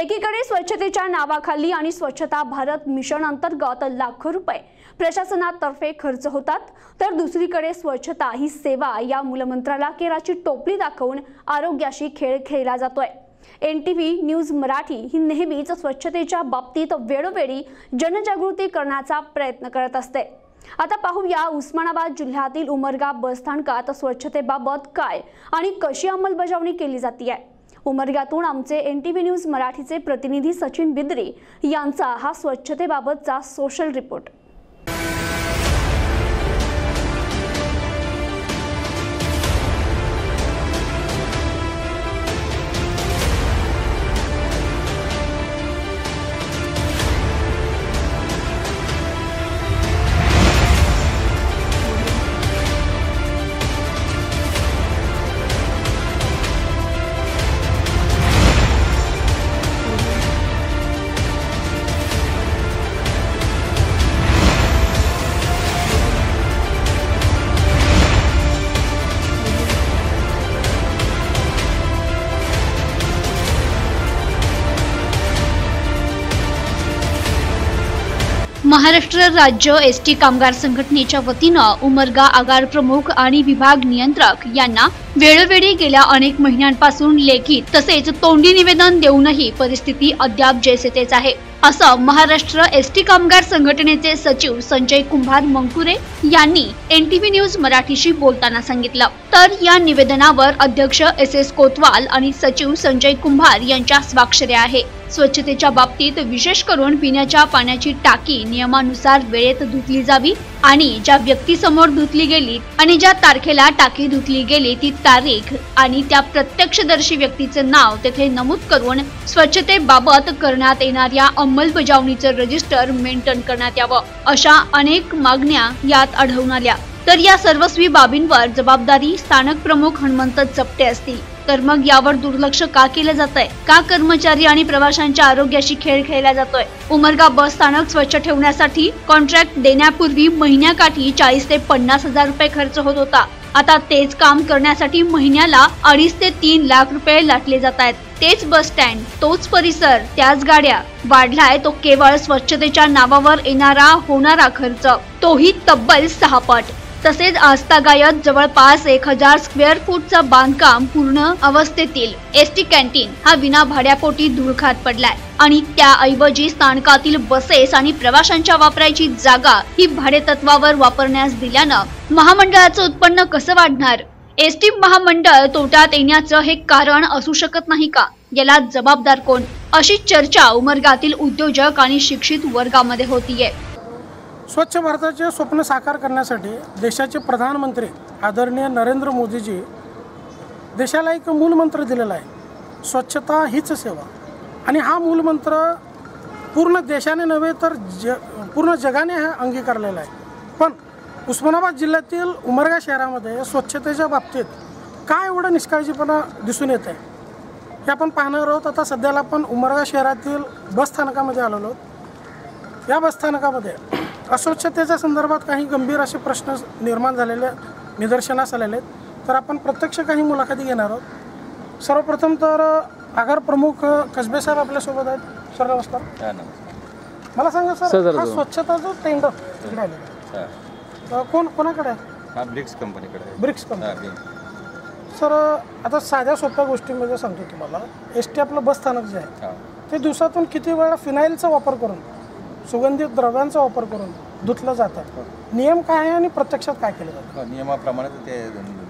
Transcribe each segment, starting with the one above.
एकीकडे स्वच्छतेच्या नावाखाली आणि स्वच्छता भारत मिशन अंतर्गत लाखो रुपये प्रशासनातर्फे खर्च होतात तर दुसरीकडे स्वच्छता ही सेवा या मूलमंत्राला केराची टोपली दाखवून आरोग्याशी खेळ खेळला जातोय. N T V news Marathi ही नेहमीच स्वच्छतेच्या बाबतीत वेळोवेळी जनजागृती करण्याचा प्रयत्न करत असते. आता पाहूया उस्मानाबाद जिल्ह्यातील उमरगा बसस्थानकात स्वच्छतेबाबत काय आणि कशी अंमलबजावणी केली जाते उमरग्यातून आमचे एन टी व्ही न्यूज मराठीचे प्रतिनिधी सचिन बिद्री यांचा हा स्वच्छतेबाबतचा सोशल रिपोर्ट महाराष्ट्र राज्य एस टी कामगार संघटनेच्या वतीनं उमरगा आगार प्रमुख आणि विभाग नियंत्रक यांना वेळोवेळी गेल्या अनेक महिन्यांपासून लेखी तसेच तोंडी निवेदन देऊनही परिस्थिती अद्याप जैसेतेच आहे. असं महाराष्ट्र एस टी कामगार संघटनेचे सचिव संजय कुंभार मंकुरे यांनी एन टी व्ही न्यूज मराठीशी बोलताना सांगितलं. तर या निवेदनावर अध्यक्ष एस एस कोतवाल आणि सचिव संजय कुंभार यांच्या स्वाक्षऱ्या आहे. स्वच्छतेच्या बाबतीत विशेष करून पिण्याच्या पाण्याची टाकी नियमानुसार वेळेत धुतली जावी आणि ज्या व्यक्तीसमोर धुतली गेली आणि ज्या तारखेला टाकी धुतली गेली ती तारीख आणि त्या प्रत्यक्षदर्शी व्यक्तीचे नाव तेथे नमूद करून स्वच्छतेबाबत करण्यात येणाऱ्या अंमलबजावणीचं रजिस्टर मेंटेन करण्यात यावं अशा अनेक मागण्या यात आढळून आल्या. तर या सर्वस्वी बाबींवर जबाबदारी स्थानक प्रमुख हनुमंत चपटे असतील. तर मग यावर दुर्लक्ष का केलं जात आहे का कर्मचारी आणि प्रवाशांच्या आरोग्याशी खेळ खेळला जातोय? उमरगा बस स्थानक स्वच्छ ठेवण्यासाठी कॉन्ट्रॅक्ट देण्यापूर्वी महिन्याकाठी चाळीस ते पन्नास हजार रुपये खर्च होत होता. आता तेच काम करण्यासाठी महिन्याला अडीच ते तीन लाख रुपये लाटले जात आहेत तेच बस स्टँड तोच परिसर त्याच गाड्या. वाढलाय तो केवळ स्वच्छतेच्या नावावर येणारा होणारा खर्च. तोही तब्बल सहापट तसेच आस्थागायत जवळपास एक हजार स्क्वेअर फूटचं बांधकाम पूर्ण अवस्थेतील एस टी कॅन्टीन हा विना भाड्यापोटी धुळखात पडलाय. आणि त्याऐवजी स्थानकातील बसेस आणि प्रवाशांच्या वापरायची जागा ही भाडेतत्वावर वापरण्यास दिल्यानं महामंडळाचं उत्पन्न कसं वाढणार? एस टी महामंडळ तोट्यात येण्याचं हे कारण असू शकत नाही का? याला जबाबदार कोण? अशी चर्चा उमरगातील उद्योजक आणि शिक्षित वर्गामध्ये होतीये. स्वच्छ भारताचे स्वप्न साकार करण्यासाठी देशाचे प्रधानमंत्री आदरणीय नरेंद्र मोदीजी देशाला एक मूलमंत्र दिलेला आहे. स्वच्छता हीच सेवा. आणि हा मूलमंत्र पूर्ण देशाने नव्हे तर ज पूर्ण जगाने हा अंगीकारलेला आहे. पण उस्मानाबाद जिल्ह्यातील उमरगा शहरामध्ये स्वच्छतेच्या बाबतीत काय एवढं निष्काळजीपणा दिसून येत आहे हे आपण पाहणार आहोत. आता सध्याला आपण उमरगा शहरातील बसस्थानकामध्ये आलेलो आहोत. या बसस्थानकामध्ये अस्वच्छतेच्या संदर्भात काही गंभीर असे प्रश्न निर्माण झालेले निदर्शनास आलेले आहेत तर आपण प्रत्यक्ष काही मुलाखती घेणार आहोत सर्वप्रथम तर आगार प्रमुख कसबे साहेब आपल्यासोबत आहेत सर नमस्कार हा ना मला सांगा सर, हा. स्वच्छता जो टेंडर तिकडे आलेला हा. कोण कोणाकडे आहे हा ब्रिक्स कंपनीकडे आहे. BRICS company. सर आता साध्या सोप्या गोष्टीमध्ये सांगतो तुम्हाला एस टी आपलं बसस्थानक जे आहे हा. ते दिवसातून किती वेळा फिनाईलचा वापर करून सुगंधित द्रव्यांचा वापर करून धुतलं जातं. नियम काय आहे आणि प्रत्यक्षात काय केलं जातं? हा, नियमाप्रमाणे ते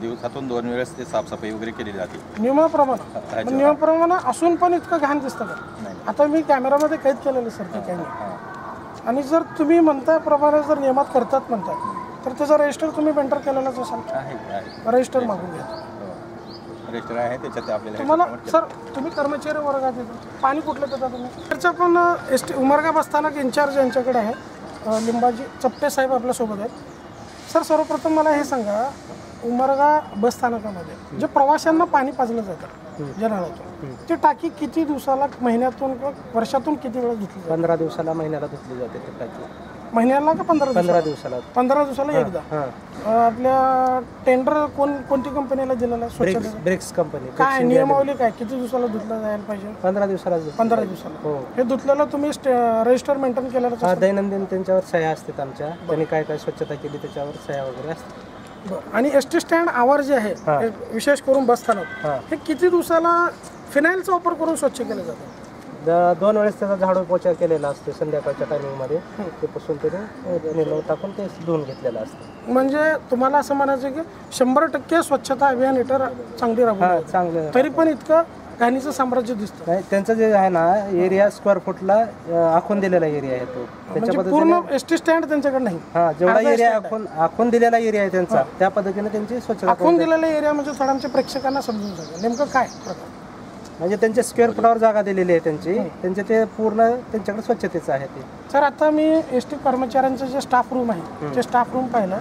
दिवसातून दोन वेळेस ते साफसफाई वगैरे केली जाते. नियमाप्रमाणे? हा, पण नियमाप्रमाणे असून पण इतकं घाण दिसतं का? नाही. आता मी कॅमेरामध्ये कैद केलेलं सर ते काही हा. आणि जर तुम्ही म्हणताय प्रमाणे जर नियमात करतात म्हणताय तर त्याचा रजिस्टर तुम्ही मेंटर केलेलाच असाल. आहे रजिस्टर मागून घ्या. रजिस्टर आहे त्याच्यात आपल्याला तुम्हाला सर तुम्ही कर्मचारी वर्गात येतो. पाणी कुठलं देता तुम्ही? त्याच्या पण एस टी उमरगा बसस्थानक इन्चार्ज यांच्याकडे आहे. अ, लिंबाजी चप्पे साहेब आपल्यासोबत आहेत. सर सर्वप्रथम मला हे सांगा उमरगा बसस्थानकामध्ये जे प्रवाशांना पाणी पाजलं जातं जनाळातून ती टाकी किती दिवसाला महिन्यातून किंवा वर्षातून किती वेळा घेतली पंधरा दिवसाला महिन्याला धुतली जाते ती टाकी. महिन्याला का पंधरा पंधरा दिवसाला. पंधरा दिवसाला एकदा. अं, आपल्या टेंडर कोण कोणती कंपनीला दिलेला आहे? ब्रेक्स स्वच्छता ब्रेक्स कंपनी काय नियमावली काय? किती दिवसाला धुतलं जायला पाहिजे? पंधरा दिवसाला पंधरा दिवसाला. हो. हे धुतलेलं तुम्ही रजिस्टर मेंटेन केलेलं हा? दैनंदिन त्यांच्यावर सह्या असतात आमच्या. त्यांनी काय काय स्वच्छता केली त्याच्यावर सह्या वगैरे असतात. बरं. आणि एस टी स्टँड आवर जे आहे. हे. विशेष करून बस स्थानक हां. हे किती दिवसाला फिनाईलचा वापर करून स्वच्छ केलं जातं? द- दोन वेळेस त्याचा झाडू पोचा केलेला असतो संध्याकाळच्या टायमिंगमध्ये ते पासून त्याने निलव टाकून ते धुवून घेतलेलं असतं. म्हणजे तुम्हाला असं म्हणायचं की शंभर टक्के स्वच्छता अभियान इतर चांगली हा राबवली चांगलं तरी पण इतकं घाणीचं साम्राज्य दिसतं. नाही त्यांचं जे आहे ना एरिया स्क्वेअर फुटला आखून दिलेला एरिया आहे तो. त्याच्या म्हणजे पद्धतीने पूर्ण एस टी स्टँड त्यांच्याकडे नाही. हा जेवढा अर्धा एरिया आखून आखून दिलेला एरिया आहे त्यांचा त्या पद्धतीने त्यांची स्वच्छता आखून दिलेला एरिया म्हणजे थोडं आमच्या प्रेक्षकांना समजून सांगा नेमकं काय? प्रकार म्हणजे त्यांच्या स्क्वेअर फुटावर जागा दिलेली आहे त्यांची. त्यांचे ते पूर्ण त्यांच्याकडे स्वच्छतेचं आहे ते. सर आता मी एस टी कर्मचाऱ्यांचं जे स्टाफ रूम आहे ते स्टाफ रूम पाहिलं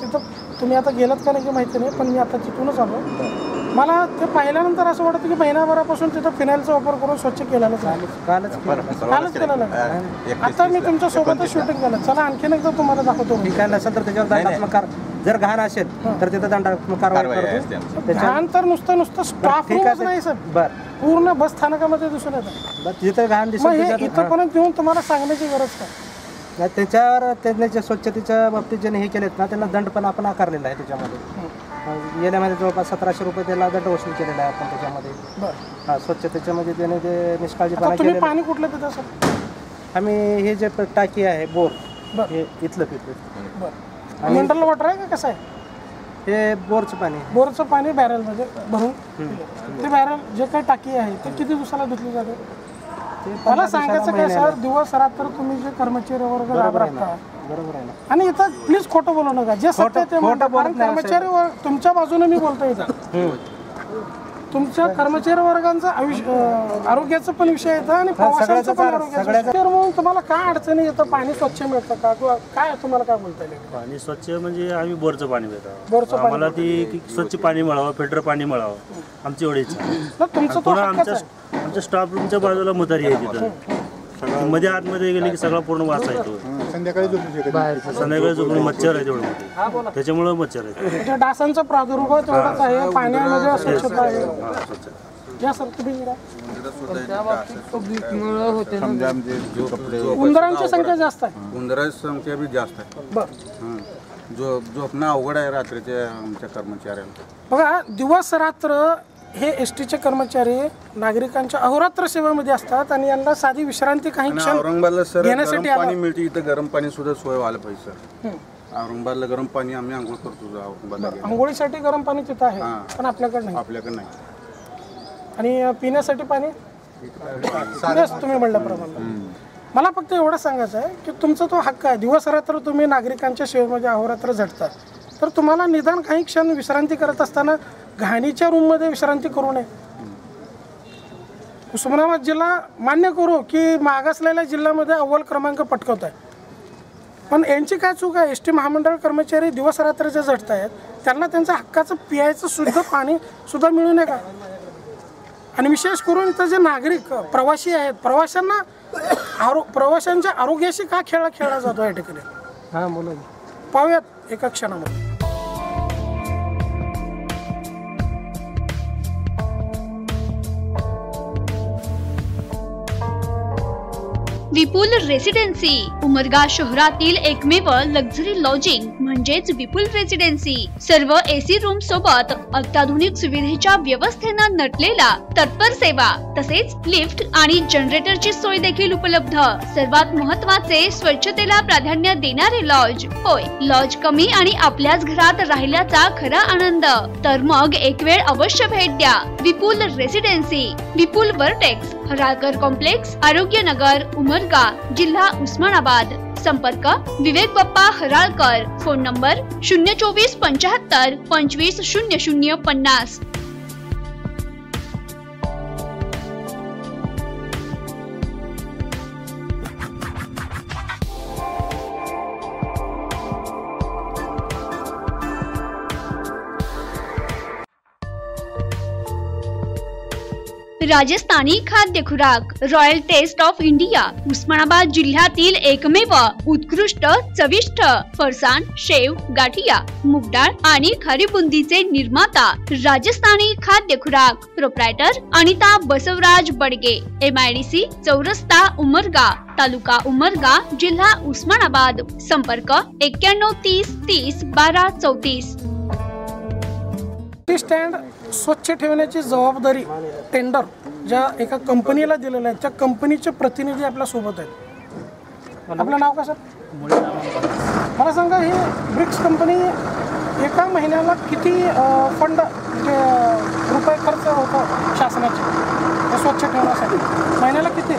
तिथं तुम्ही आता गेलात का नाही की माहिती नाही पण मी आता तिथूनच आलो. मला ते पाहिल्यानंतर असं वाटतं की महिनाभरापासून तिथं फिनाईलचा वापर करून स्वच्छ कालच. कालच केलेलं आहे. आता मी तुमच्या सोबतच शूटिंग केलं. चला आणखीन एकदा तुम्हाला दाखवतो. ठीक आहे नसेल तर त्याच्यावर दंडात्मक कार जर घाण असेल तर तिथं दंडात्मक कारवाई कारवाई असते करतो आमची. त्याच्या घाण तर नुसतं नुसतं स्टाफ ठीक रूमच आहे नाही सर. बर. पूर्ण बस स्थानकामध्ये दिसून येतं. बर, जिथं घाण मग दिसेल हे पर्यंत येऊन तुम्हाला सांगण्याची गरज काय? नाही, त्याच्यावर त्यांनी जे स्वच्छतेच्या बाबतीत ज्यांनी हे केलेत ना त्यांना दंड पण आपण आकारलेला आहे त्याच्यामध्ये. अं, गेल्यामध्ये जवळपास सतराशे रुपये त्याला दंड वसूल केलेला आहे आपण त्याच्यामध्ये. बरं. हा स्वच्छतेच्या मध्ये त्याने ते निष्काळजीपणा आता तुम्ही केलेला पाणी कुठलं पिता सर? आम्ही हे जे प- टाकी आहे बोर बरं. हे इथलं पितो. बरं. मिनरल वॉटर आहे का? कसं आहे? हे बोरचं पाणी आहे. बोरचं पाणी बॅरलमध्ये भरून. ते बॅरल जे काही टाकी आहे ते किती दिवसाला धुतली जाते? ते मला सांगायचं काय महिन्याला. सर दिवस रात्र तुम्ही जे कर्मचारी वर्ग ना. बरोबर आहे ना? आणि इथं प्लीज खोटं बोलू नका. जे सत्य ते खोटं म्हणता. बोलत कारण नाही कर्मचारी वर्ग तुमच्या बाजूने मी बोलतो इथं. तुमच्या कर्मचारी वर्गांचं आयुष्य अं, आरोग्याचं पण विषय येतं आणि प्रवाशांचं पण फार- आरोग्याचं सगळ्याचं- तर मग तुम्हाला काय अडचणी येतं? पाणी स्वच्छ मिळतं का? किंवा काय तुम्हाला काय बोलता येईल? पाणी स्वच्छ म्हणजे आम्ही बोरचं पाणी पितो. बोरचं पाणी आम्हाला ती की स्वच्छ पाणी मिळावं फिल्टर पाणी मिळावं. आमची एवढी इच्छा आहे. ना तुमचा तो पुन्हा हक्कच आमच्या आहे. आमच्या स्टाफ रूमच्या बाजूला मतारी आहे तिथं. ती मध्ये आतमध्ये गेली की सगळा पूर्ण वास येतो संध्याकाळी झोपू शकत संध्याकाळी झोपून मच्छर आहे तेवढं. मोठे त्याच्यामुळे मच्छर आहे. म्हणजे डासांचा प्रादुर्भाव तेवढाच आहे. पाण्यामध्ये स्वच्छता आहे. या सर तुम्ही जरा. समजा आमचे कपडे उंदरांची संख्या जास्त आहे. उंदराची संख्या बी जास्त आहे. बर. हं. झोप झोपणं अवघड आहे रात्रीच्या आमच्या कर्मचाऱ्यांना. बघा दिवस रात्र हे एस टीचे कर्मचारी नागरिकांच्या अहोरात्र सेवेमध्ये असतात आणि यांना साधी विश्रांती काही आणि क्षण औरंगाबादला सर घेण्यासाठी आला. पाणी मिळते इथं गरम पाणी सुद्धा सोय व्हायला पाहिजे सर. औरंगाबादला गरम पाणी आम्ही आंघोळ करतो औरंगाबादला. आंघोळीसाठी गरम पाणी तिथं आहे हां. पण आपल्याकडे नाही. आपल्याकडे नाही. आणि अं, पिण्यासाठी पाणी? तेच तुम्ही म्हणल्याप्रमाणे मला फक्त एवढं सांगायचं आहे की तुमचा तो हक्क आहे. दिवस रात्र तुम्ही नागरिकांच्या सेवेमध्ये अहोरात्र झटता. तर तुम्हाला निदान काही क्षण विश्रांती करत असताना घाणीच्या रूममध्ये विश्रांती करू नये. उस्मानाबाद जिल्हा मान्य करू की मागासलेल्या जिल्ह्यामध्ये अव्वल क्रमांक पटकवत आहे पण यांची काय चूक आहे? एस टी महामंडळ कर्मचारी दिवस रात्र जे झटत आहेत त्यांना त्यांचं हक्काचं पियायचं शुद्ध पाणी सुद्धा मिळू नये का? आणि विशेष करून इथं जे नागरिक प्रवासी आहेत प्रवाशांना आरो प्रवाशांच्या आरोग्याशी का खेळ खेळला जातो या ठिकाणी? हा बोला. पाहूयात एका क्षणामध्ये. विपुल रेसिडेन्सी उमरगा शहरातील एकमेव लक्झरी लॉजिंग म्हणजेच विपुल रेसिडेन्सी सर्व एसी रूम सोबत अत्याधुनिक सुविधेच्या व्यवस्थेनं नटलेला तत्पर सेवा तसेच लिफ्ट आणि जनरेटरची सोय देखील उपलब्ध. सर्वात महत्त्वाचे स्वच्छतेला प्राधान्य देणारे लॉज होय लॉज कमी आणि आपल्याच घरात राहिल्याचा खरा आनंद. तर मग एक वेळ अवश्य भेट द्या. Vipul residency Vipul vertex Haralkar complex Arogya Nagar, Umarga जिला उस्मानाबाद. संपर्क विवेक पप्पा हरालकर. फ़ोन नंबर शून्य चौबीस पंचहत्तर पंचवीस शून्य शून्य पन्नास. Rajasthani Khadya Khurak royal taste of India Osmanabad जिल्ह्यातील एकमेव उत्कृष्ट चविष्ट फरसाण शेव गाठिया मुगडाळ आणि खरी बुंदीचे निर्माता Rajasthani Khadya Khurak proprietor Anita Basavraj Badge M I D C चौरस्ता उमरगा तालुका उमरगा जिल्हा उस्मानाबाद. संपर्क एक्क्याण्णव तीस तीस बारा चौतीस. स्टँड स्वच्छ ठेवण्याची जबाबदारी टेंडर ज्या एका कंपनीला दिलेलं आहे त्या कंपनीचे प्रतिनिधी आपल्यासोबत आहेत. आपलं नाव का सर? मला सांगा ही ब्रिक्स कंपनी एका महिन्याला किती फंड रुपये खर्च होतो शासनाचे हे स्वच्छ ठेवण्यासाठी? महिन्याला किती?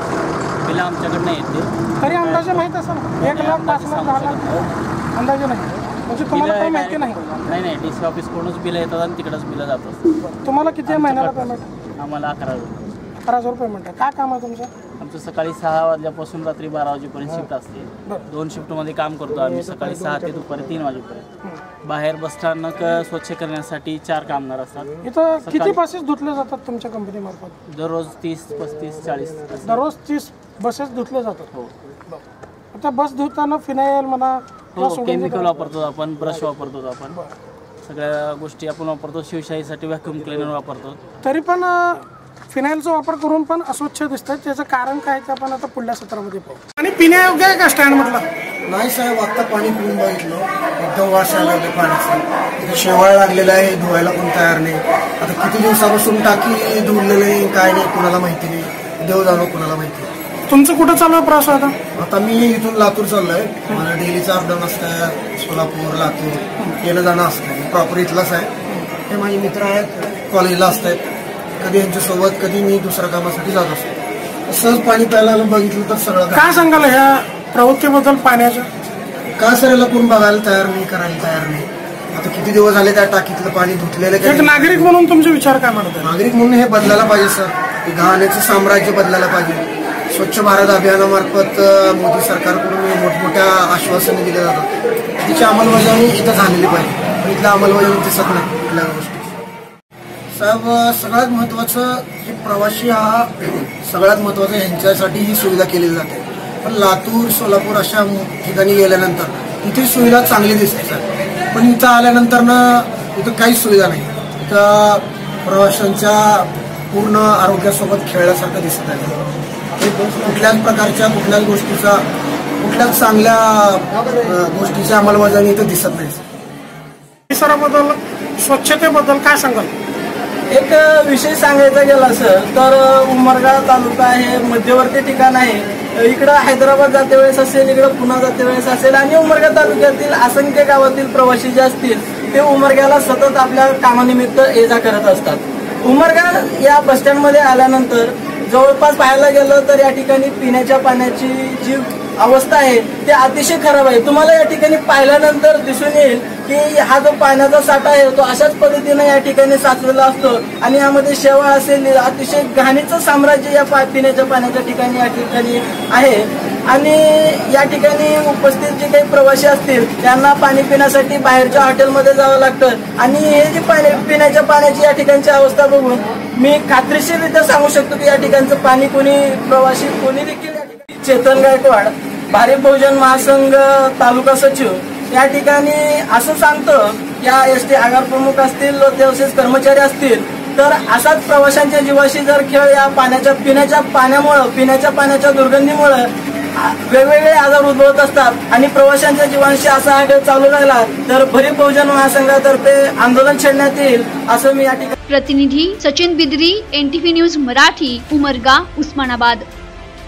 बिलं आमच्याकडनं येते. तरी अंदाजे माहीत असेल ना? एक लाख पाच लाख दहा लाख. अंदाजे नाही. म्हणजे तुम्हाला काही माहिती नाही? नाही नाही डी सी ऑफिसकडूनच बिलं येतात आणि तिकडंच बिलं जातात. तुम्हाला किती आहे महिन्याला पेमेंट आम्हाला अकरा रुपये. अकरा हजार पेमेंट आहे काय काम आहे तुमचं? आमचं सकाळी सहा वाजल्यापासून रात्री बारा वाजेपर्यंत शिफ्ट असते. दोन शिफ्टमध्ये काम करतो आम्ही. सकाळी सहा ते दुपारी तीन वाजेपर्यंत. बाहेर बसस्थानक स्वच्छ करण्यासाठी चार कामगार असतात. इथं किती बसेस धुतले जातात तुमच्या कंपनीमार्फत दररोज तीस पस्तीस चाळीस. दररोज तीस बसेस धुतले जातात. हो. आता बस धुताना फिनाईल म्हणा हो केमिकल. वापरतो आपण ब्रश वापरतो आपण. सगळ्या गोष्टी आपण वापरतो शिवशाहीसाठी व्हॅक्युम क्लिनर वापरतो. तरी पण फिनाईलचा वापर करून पण अस्वच्छ दिसतात त्याचं कारण काय ते आपण आता पुढल्या सत्रामध्ये पाहू. आणि पिण्यायोग्य आहे का स्टँड म्हटलं नाही साहेब आत्ता पाणी पिऊन बघितलं. एकदम वास यायला लागले पाण्याचा. इथे शेवाळ लागलेला आहे धुवायला पण तयार नाही. आता किती दिवसापासून टाकी धुवलेलं नाही काय नाही कुणाला माहिती नाही. देव जाणो कुणाला माहिती तुमचं कुठं चालू आहे प्रवास आता? आता मी इथून लातूर चाललोय. मला डेलीचा अपडाऊन असतं सोलापूर लातूर येणं जाणं असतं प्रॉपर इथलाच आहे. हे माझे मित्र आहेत. कॉलेजला असतात कधी यांच्यासोबत कधी मी दुसऱ्या कामासाठी जात असतो. सहज पाणी प्यायला बघितलं तर सगळं काय? सांगाल ह्या प्रवृत्तीबद्दल पाण्याच्या का सर कोण बघायला तयार नाही करायला तयार नाही? आता किती दिवस झाले त्या टाकीतलं पाणी धुतलेलं एक नागरिक म्हणून तुमचे विचार काय म्हणत आहे नागरिक म्हणून हे बदलायला पाहिजे सर. घाण्याचं साम्राज्य बदलायला पाहिजे. स्वच्छ भारत अभियानामार्फत मोदी सरकारकडून मोठमोठ्या आश्वासने दिले जातात. तिची अंमलबजावणी इथं झालेली पाहिजे. पण इथलं अंमलबजावणी दिसत नाही कुठल्या गोष्टी. साहेब सगळ्यात महत्वाचं की प्रवासी हा सगळ्यात महत्त्वाचं यांच्यासाठी ही सुविधा केली जाते. पण लातूर सोलापूर अशा ठिकाणी गेल्यानंतर तिथे सुविधा चांगली दिसते सर पण इथं आल्यानंतर ना इथं काहीच सुविधा नाही. इथं प्रवाशांच्या पूर्ण आरोग्यासोबत खेळल्यासारखं दिसत आहे कुठल्याच प्रकारच्या कुठल्याच गोष्टीचा कुठल्याच चांगल्या गोष्टीची अंमलबजावणी इथं दिसत नाही. परिसराबद्दल स्वच्छतेबद्दल काय सांगाल? एक विषय सांगायचा गेला सर तर उमरगा तालुका हे मध्यवर्ती ठिकाण आहे. इकडं हैदराबाद जाते वेळेस असेल इकडं पुन्हा जाते वेळेस असेल आणि उमरगा तालुक्यातील असंख्य गावातील प्रवासी जे असतील ते उमरग्याला सतत आपल्या कामानिमित्त ये जा करत असतात. उमरगा या बसस्टँडमध्ये आल्यानंतर जवळपास पाहायला गेलं तर या ठिकाणी पिण्याच्या पाण्याची जी अवस्था आहे ते अतिशय खराब आहे. तुम्हाला या ठिकाणी पाहिल्यानंतर दिसून येईल की हा जो पाण्याचा साठा आहे तो अशाच पद्धतीने या ठिकाणी साचलेला असतो आणि यामध्ये शेवाळ असेल अतिशय घाणीचं साम्राज्य या पा- पिण्याच्या पाण्याच्या ठिकाणी या ठिकाणी आहे. आणि या ठिकाणी उपस्थित जे काही प्रवासी असतील त्यांना पाणी पिण्यासाठी बाहेरच्या हॉटेलमध्ये जावं लागतं. आणि हे जे पाणी पिण्याच्या पाण्याची या ठिकाणची अवस्था बघून मी खात्रीशीररित्या सांगू शकतो की या ठिकाणचं पाणी कोणी प्रवासी कोणी देखील या ठिकाणी चेतन गायकवाड भारिप बहुजन महासंघ तालुका सचिव या ठिकाणी असं सांगतं या एस टी आगार प्रमुख असतील तसेच कर्मचारी असतील तर असाच प्रवाशांच्या जीवाशी जर खेळ या पाण्याच्या पिण्याच्या पाण्यामुळं पिण्याच्या पाण्याच्या दुर्गंधीमुळं वेगवेगळे आजार उद्भवत असतात आणि प्रवाशांच्या जीवांशी असा हा खेळ चालू राहिला तर भरीप बहुजन महासंघातर्फे आंदोलन छेडण्यात येईल असं मी या ठिकाणी प्रतिनिधी सचिन बिद्री एनटीव्ही न्यूज मराठी उमरगा उस्मानाबाद.